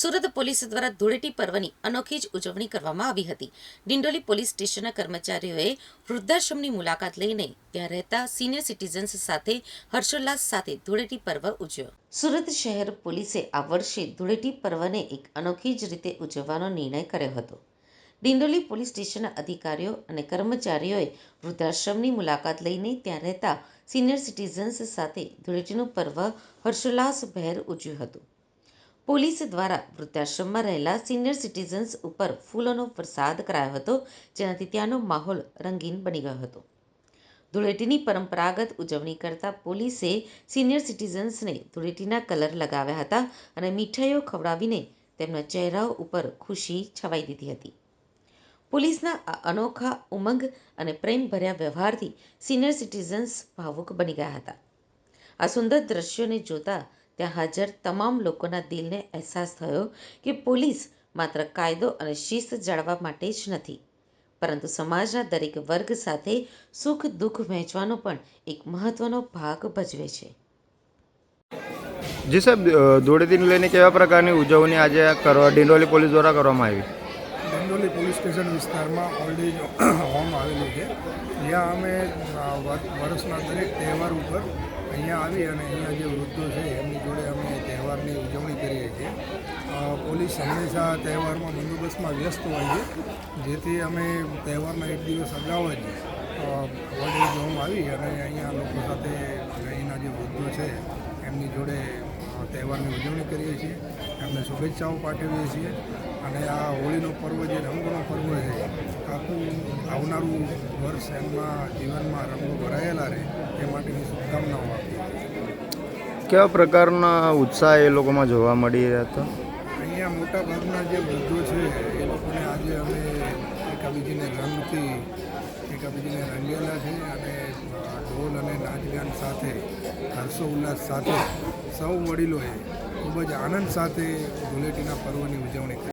Surat police દ્વારા ધૂળેટી પર્વની અનોખી જ ઉજવણી કરવામાં આવી હતી. ડિંડોલી પોલીસ સ્ટેશનના કર્મચારીઓએ વૃદ્ધાશ્રમની મુલાકાત લઈને ત્યાં રહેતા સિનિયર સિટીઝન્સ સાથે હર્ષોલ્લાસ સાથે ધૂળેટી પર્વ ઉજવ્યો. સુરત શહેર પોલીસે આ વર્ષે ધૂળેટી પર્વને એક અનોખી જ રીતે ઉજવવાનો નિર્ણય કર્યો હતો. ડિંડોલી પોલીસ સ્ટેશનના અધિકારીઓ અને કર્મચારીઓએ વૃદ્ધાશ્રમની મુલાકાત લઈને ત્યાં રહેતા સિનિયર સિટીઝન્સ સાથે ધૂળેટીનું પર્વ હર્ષોલ્લાસભેર ઉજવ્યું હતું. પોલીસ દ્વારા વૃદ્ધાશ્રમમાં રહેલા સિનિયર સિટીઝન્સ ઉપર ફૂલોનો વરસાદ કરાયો હતો, જેનાથી ત્યાંનો માહોલ રંગીન બની ગયો હતો. ધૂળેટીની પરંપરાગત ઉજવણી કરતા પોલીસે સિનિયર સિટીઝન્સને ધૂળેટીના કલર લગાવ્યા હતા અને મીઠાઈઓ ખવડાવીને તેમના ચહેરાઓ ઉપર ખુશી છવાઈ દીધી હતી. પોલીસના આ અનોખા ઉમંગ અને પ્રેમભર્યા વ્યવહારથી સિનિયર સિટીઝન્સ ભાવુક બની ગયા હતા. આ સુંદર દ્રશ્યોને જોતા ત્યાં હાજર તમામ લોકોના દિલને અહેસાસ થયો કે પોલીસ માત્ર કાયદો અને શિસ્ત જાળવવા માટે જ નથી પરંતુ સમાજના દરેક વર્ગ સાથે સુખ દુઃખ વહેંચવાનો પણ એક મહત્વનો ભાગ ભજવે છે. જી સાહેબ ધૂળેટીને લઈને કેવા પ્રકારની ઉજવણી આજે કરવા ડિંડોલી પોલીસ દ્વારા કરવામાં આવી? ડિંડોલી પોલીસ સ્ટેશન વિસ્તારમાં ઓલ્ડ એજ હોમ આવેલું છે. જ્યાં અમે વર્ષના દરેક તહેવાર ઉપર અહીંયા આવી અને અહીંયા જે વૃદ્ધો છે, એમની જોડે અમે તહેવારની ઉજવણી કરીએ છીએ. પોલીસ હંમેશા તહેવારમાં બંદોબસ્તમાં વ્યસ્ત હોય છે. જેથી અમે તહેવારના એક દિવસ અગાઉ જ વડે ઓલ્ડ આવી અને અહીંયા લોકો સાથે અહીંના જે વૃદ્ધો છે, એમની જોડે તહેવારની ઉજવણી કરીએ છીએ. એમને શુભેચ્છાઓ પાઠવીએ છીએ. અને આ હોળીનો પર્વ જે રંગનો પર્વ છે આખું આવનારું વર્ષ એમના જીવનમાં રંગો ભરાયેલા રહે એ માટેની શુભકામનાઓ આપીએ. કેવા પ્રકારના ઉત્સાહ એ લોકોમાં જોવા મળી રહ્યા હતા? અહીંયા મોટા ભાગના જે વૃદ્ધો છે એ લોકોને આજે અમે એકાબીજીને રંગથી એકાબીજીને રંગેલા છે અને ઢોલ અને નાચગાન સાથે હર્ષો ઉલ્લાસ સાથે સૌ વડીલોએ ખૂબ જ આનંદ સાથે ધૂળેટીના પર્વની ઉજવણી કરી.